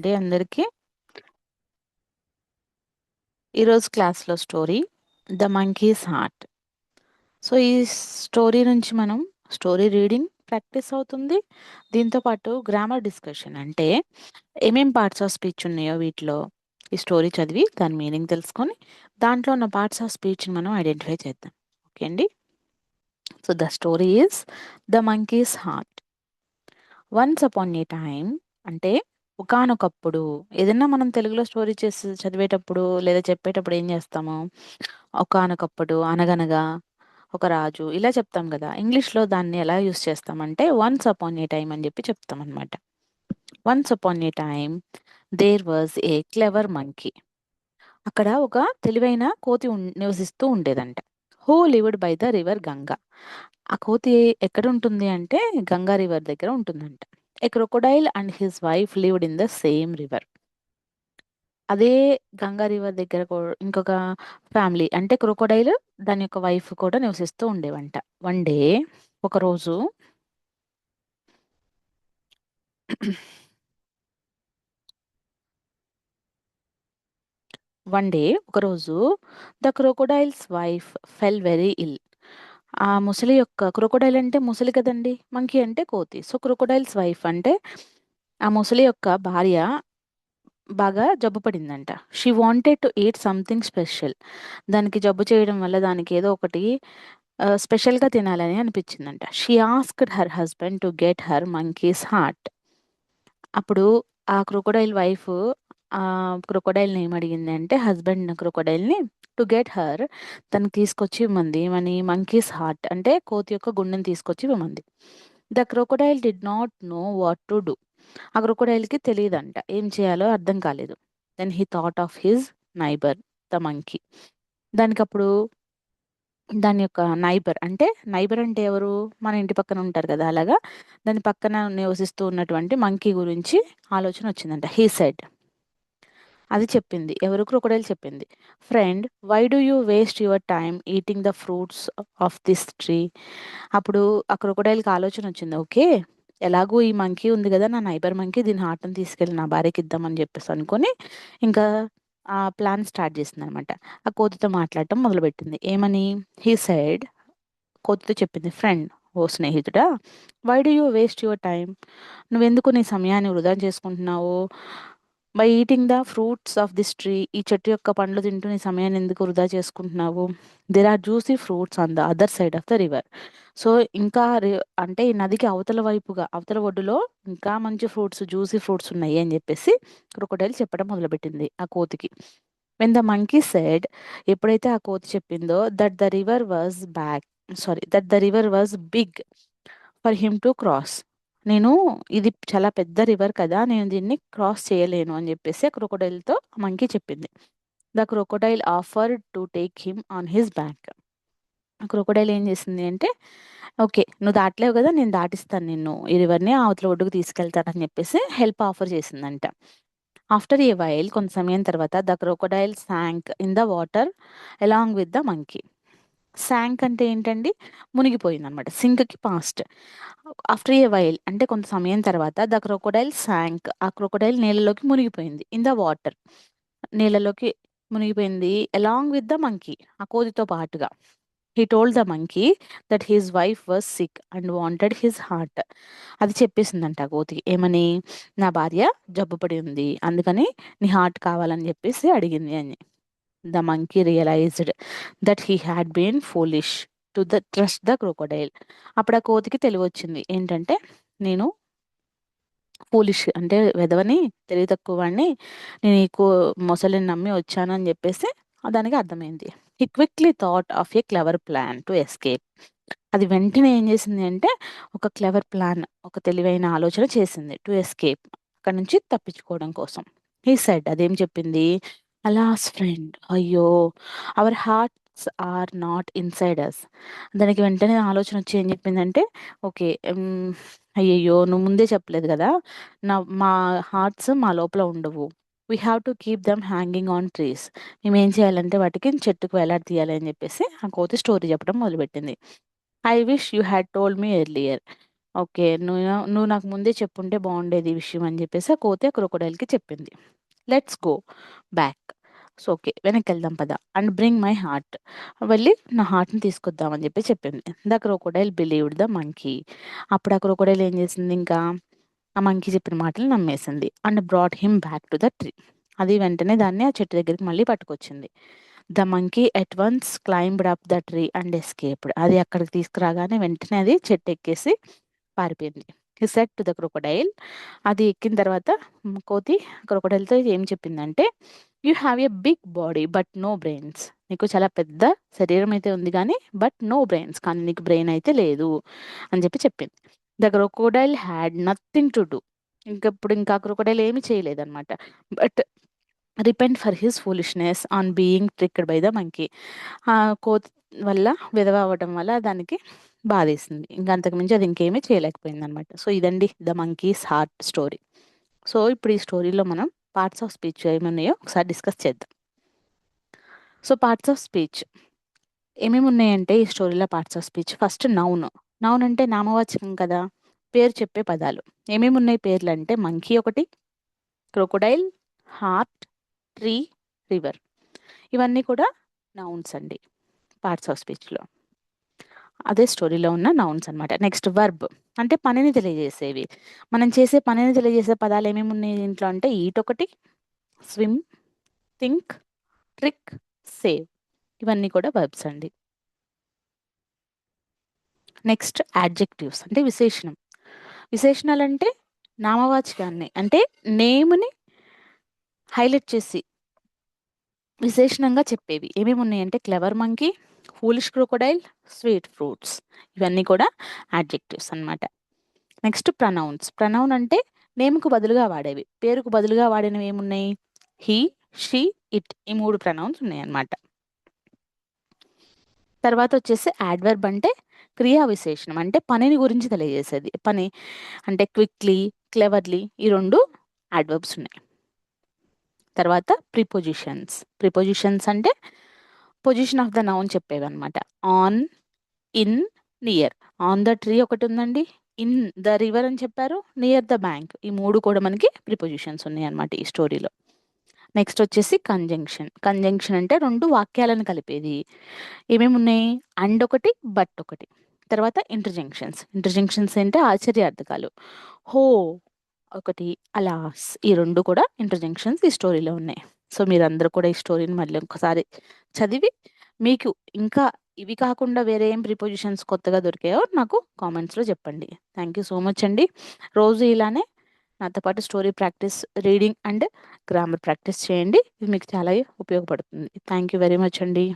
అండి అందరికీ. ఈరోజు క్లాస్‌లో story 'the monkey's heart'. So, ఈ స్టోరీ నుంచి మనం స్టోరీ రీడింగ్ ప్రాక్టీస్ అవుతుంది. దీంతో పాటు గ్రామర్ డిస్కషన్ అంటే ఏమేం పార్ట్స్ ఆఫ్ స్పీచ్ ఉన్నాయో వీటిలో ఈ స్టోరీ చదివి దాని మీనింగ్ తెలుసుకొని, దాంట్లో ఉన్న పార్ట్స్ ఆఫ్ స్పీచ్‌ని మనం ఐడెంటిఫై చేద్దాం. ఓకే అండి. So, the story is 'the monkey's heart'. Once upon a time అంటే ఒకానొకప్పుడు ఏదన్నా మనం తెలుగులో స్టోరీ చేసి చదివేటప్పుడు లేదా చెప్పేటప్పుడు ఏం చేస్తాము? ఒకానొకప్పుడు, అనగనగా, ఒక రాజు ఇలా చెప్తాం కదా ఇంగ్లీష్‌లో దాన్ని ఎలా యూజ్ చేస్తామంటే వన్స్ అపాన్ ఏ టైమ్ అని జెప్పి చెప్తామనమాట. Once upon a time there was a clever monkey. అక్కడ ఒక తెలివైన కోతి నివసిస్తూ ఉండేదంట. Who lived by the river Ganga. ఆ కోతి ఎక్కడ ఉంటుంది అంటే గంగా రివర్ దగ్గర ఉంటుందంట. A crocodile and his wife lived in the same river. అదే గంగా రివర్ దగ్గర ఇంకొక ఫ్యామిలీ అంటే క్రొకొడైల్ దాని యొక్క వైఫ్ కూడా నివసిస్తూ ఉండేవంట. వన్ డే ఒకరోజు వన్ డే ఒకరోజు the crocodile's wife fell very ill. ఆ ముసలి యొక్క క్రొకొడైల్ అంటే ముసలి కదండీ! మంకీ అంటే కోతి. సో, క్రొకొడైల్స్ వైఫ్ అంటే ఆ ముసలి యొక్క భార్య బాగా జబ్బు పడిందంట. She wanted to eat something special. దానికి జబ్బు చేయడం వల్ల దానికి ఏదో ఒకటి స్పెషల్‌గా తినాలని అనిపించిందంట. She asked her husband to get her monkey's heart. అప్పుడు ఆ క్రొకొడైల్ వైఫ్ ఆహ్, క్రొకొడైల్‌ని ఏమడిగింది అంటే హస్బెండ్ క్రొకొడైల్‌ని టు గెట్ హర్ తను తీసుకొచ్చి ఇమ్మంది. మని మంకీస్ హార్ట్ అంటే కోతి యొక్క గుండెని తీసుకొచ్చి ఇవ్వమంది. The crocodile did not know what to do. ఆ క్రొకొడైల్‌కి తెలియదంట ఏం చేయాలో అర్థం కాలేదు. Then he thought of his neighbour the monkey. దానికి అప్పుడు దాని యొక్క నైబర్ అంటే నైబర్ అంటే ఎవరు? మన ఇంటి పక్కన ఉంటారు కదా! అలాగా దాని పక్కన నివసిస్తూ ఉన్నటువంటి మంకీ గురించి ఆలోచన వచ్చిందంట. హీ సెడ్ అది చెప్పింది. ఎవరు? క్రొకొడైల్ చెప్పింది. Friend why do you waste your time eating the fruits of this tree. అప్పుడు ఆ క్రొకొడైల్‌కి ఆలోచన వచ్చింది. ఓకే. ఎలాగో ఈ మంకీ ఉంది కదా నా నైబర్ మంకీ దీని హార్ట్‌ని తీసుకెళ్ళి నా భార్యకి ఇద్దామని చెప్పేసి అనుకోని ఇంకా ఆ ప్లాన్ స్టార్ట్ చేసింది అనమాట ఆ కోతితో మాట్లాడటం మొదలుపెట్టింది. ఏమని? హీ సైడ్ కోతితో చెప్పింది. ఫ్రెండ్ ఓ స్నేహితుడా why do you waste your time నువ్వెందుకు నీ సమయాన్ని వృధా చేసుకుంటున్నావు? By eating the fruits of this tree ఈ చెట్టు యొక్క పండ్లు తింటూ నీ సమయాన్ని ఎందుకు వృధా చేసుకుంటున్నావు? There are juicy fruits on the other side of the river. So, ఇంకా అంటే ఈ నదికి అవతల వైపుగా అవతల ఒడ్డులో ఇంకా మంచి ఫ్రూట్స్ జ్యూసీ ఫ్రూట్స్ ఉన్నాయి అని చెప్పేసి క్రొకొడైల్ చెప్పడం మొదలుపెట్టింది ఆ కోతికి. వెన్ ద మంకీ సెడ్ ఎప్పుడైతే ఆ కోతి చెప్పిందో that the river was back sorry that the river was big for him to cross. నేను ఇది చాలా పెద్ద రివర్ కదా! నేను దీన్ని క్రాస్ చేయలేను అని చెప్పేసి ఆ క్రొకొడైల్‌తో మంకీ చెప్పింది. The crocodile offer to take him on his back. Crocodile ఏం చేసింది అంటే ఓకే. నువ్వు దాటలేవు కదా నేను దాటిస్తాను నిన్ను. ఈ రివర్‌ని అవతల ఒడ్డుకు తీసుకెళ్తానని చెప్పేసి హెల్ప్ ఆఫర్ చేసిందంట. ఆఫ్టర్ ఏ వైల్ కొంత సమయం తర్వాత the crocodile sank in the water along with the monkey. Sank అంటే ఏంటండి? మునిగిపోయిందనమాట. సింక్‌కి పాస్ట్. ఆఫ్టర్ ఏ వైల్ అంటే కొంత సమయం తర్వాత ద క్రోకోడైల్ సాంక్ ఆ క్రోకోడైల్ నీళ్ళలోకి మునిగిపోయింది. ఇన్ ద వాటర్ నీళ్ళలోకి మునిగిపోయింది అలాంగ్ విత్ ద మంకీ ఆ కోతితో పాటుగా. He told the monkey that his wife was sick and wanted his heart. అది చెప్పేసిందంట ఆ కోతికి. ఏమని? నా భార్య జబ్బు పడి ఉంది. అందుకని నీ హార్ట్ కావాలని చెప్పేసి అడిగింది అని. The monkey realised that he had been foolish to the trust the crocodile అప్పుడు ఆ కోతికి తెలివచ్చింది ఏంటంటే నేను పోలిష్ అంటే వెధవని, తెలివి తక్కువ వాడిని. నేను ఈ కో మొసలిని నమ్మి వచ్చానని చెప్పేసి దానికి అర్థమైంది. He quickly thought of a clever plan to escape. అది వెంటనే ఏం చేసింది అంటే ఒక క్లెవర్ ప్లాన్ ఒక తెలివైన ఆలోచన చేసింది. టు ఎస్కేప్ అక్కడి నుంచి తప్పించుకోవడం కోసం. హీ సెడ్ అదేం చెప్పింది? అలాస్ ఫ్రెండ్ అయ్యో! Our hearts are not inside us. దానికి వెంటనే ఆలోచన వచ్చి ఏం చెప్పిందంటే ఓకే. అయ్యయ్యో! నువ్వు ముందే చెప్పలేదు కదా నా మా హార్ట్స్ మా లోపల ఉండవు. We have to keep them hanging on trees. మేమేం చేయాలంటే వాటికి చెట్టుకు వేలాడదీయాలి అని చెప్పేసి ఆ కోతి స్టోరీ చెప్పడం మొదలుపెట్టింది. I wish you had told me earlier. Okay. నువ్వు నువ్వు నాకు ముందే చెప్పుంటే బాగుండేది ఈ విషయం అని చెప్పేసి ఆ కోతి ఆ క్రొకోడైల్‌కి చెప్పింది. Let's go back. So, okay. వెనక్కెళ్దాం పద. And bring my heart. వెళ్ళి నా హార్ట్‌ని తీసుకొద్దాం అని చెప్పి చెప్పింది. The crocodile believed the monkey. అప్పుడు ఆ క్రోకోడైల్ ఏం చేసింది ఇంకా, ఆ మంకీ చెప్పిన మాటలు నమ్మేసింది. And brought him back to the tree. అది వెంటనే దాన్ని ఆ చెట్టు దగ్గరికి మళ్ళీ పట్టుకొచ్చింది. The monkey at once climbed up the tree and escaped. అది అక్కడికి తీసుకురాగానే వెంటనే అది చెట్టు ఎక్కేసి పారిపోయింది. హి టు ద క్రొకోడైల్ అది ఎక్కిన తర్వాత కోతి క్రొకోడైల్‌తో ఏం చెప్పిందంటే, you have a big body but no brains. నీకు చాలా పెద్ద శరీరం అయితే ఉంది కానీ బట్ నో బ్రెయిన్స్. కానీ నీకు బ్రెయిన్ అయితే లేదు అని చెప్పి చెప్పింది. The crocodile had nothing to do. ఇంకప్పుడు ఇంకా క్రొకోడైల్ ఏమి చేయలేదన్నమాట. But repent for his foolishness on being tricked by the monkey. ఆ కోతి వల్ల విధవ అవ్వడం వల్ల దానికి బాధేసింది. ఇంక అంతకు మించి అది ఇంకేమీ చేయలేకపోయిందనమాట. సో, ఇదండి 'the monkey's heart' story. So, ఇప్పుడు ఈ స్టోరీలో మనం పార్ట్స్ ఆఫ్ స్పీచ్ ఏమున్నాయో ఒకసారి డిస్కస్ చేద్దాం. సో, పార్ట్స్ ఆఫ్ స్పీచ్ ఏమేమి ఉన్నాయంటే ఈ స్టోరీలో parts of speech first noun. Noun అంటే నామవాచకం కదా! పేరు చెప్పే పదాలు. ఏమేమి ఉన్నాయి పేర్లు అంటే మంకీ ఒకటి, క్రొకోడైల్, హార్ట్, ట్రీ, రివర్. ఇవన్నీ కూడా నౌన్స్ అండి పార్ట్స్ ఆఫ్ స్పీచ్‌లో. అదే స్టోరీలో ఉన్న నౌన్స్ అనమాట. నెక్స్ట్ వర్బ్ అంటే పనిని తెలియజేసేవి. మనం చేసే పనిని తెలియజేసే పదాలు ఏమేమి ఉన్నాయి దీంట్లో అంటే ఈట్ ఒకటి, స్విమ్, థింక్, ట్రిక్, సేవ్ ఇవన్నీ కూడా వర్బ్స్ అండి. నెక్స్ట్ యాడ్జెక్టివ్స్ అంటే విశేషణం. విశేషణాలు అంటే నామవాచకాన్ని అంటే నేమ్‌ని హైలైట్ చేసి విశేషణంగా చెప్పేవి. ఏమేమి ఉన్నాయంటే clever monkey, foolish crocodile, sweet fruits ఇవన్నీ కూడా యాడ్జెక్టివ్స్ అన్నమాట. Next pronouns. ప్రనౌన్ అంటే నేమ్‌కు బదులుగా వాడేవి. పేరుకు బదులుగా వాడినవి ఏమున్నాయి? హీ షీ, ఇట్ ఈ మూడు ప్రనౌన్స్ ఉన్నాయన్నమాట. తర్వాత వచ్చేసి యాడ్వర్బ్ అంటే క్రియా విశేషణం. అంటే పనిని గురించి తెలియజేసేది. పని అంటే క్విక్‌లీ, క్లెవర్‌లీ ఈ రెండు యాడ్వర్బ్స్ ఉన్నాయి. తర్వాత ప్రిపోజిషన్స్. ప్రిపోజిషన్స్ అంటే position of the noun చెప్పేవన్నమాట. On, in, near. On the tree ఒకటి ఉందండి ఇన్ ద రివర్ అని చెప్పారు. Near the bank. ఈ మూడు కూడా మనకి ప్రిపోజిషన్స్ ఉన్నాయన్నమాట ఈ స్టోరీలో. నెక్స్ట్ వచ్చేసి కంజంక్షన్. కంజంక్షన్ అంటే రెండు వాక్యాలను కలిపేది. ఏమేమి ఉన్నాయి అండ్ ఒకటి, బట్ ఒకటి. తర్వాత ఇంటర్జంక్షన్స్. ఇంటర్జంక్షన్స్ అంటే ఆశ్చర్యార్థకాలు. హో ఒకటి, అలాస్ ఈ రెండు కూడా ఇంటర్జంక్షన్స్ ఈ స్టోరీలో ఉన్నాయి. సో, మీరందరూ కూడా ఈ స్టోరీని మళ్ళీ ఒకసారి చదివి మీకు ఇంకా ఇవి కాకుండా వేరే ఏం ప్రిపోజిషన్స్ కొత్తగా దొరికాయో నాకు కామెంట్స్‌లో చెప్పండి. థ్యాంక్ యూ సో మచ్ అండి. రోజు ఇలానే నాతో పాటు story practice, reading and grammar practice చేయండి. ఇది మీకు చాలా ఉపయోగపడుతుంది. థ్యాంక్ యూ వెరీ మచ్ అండి.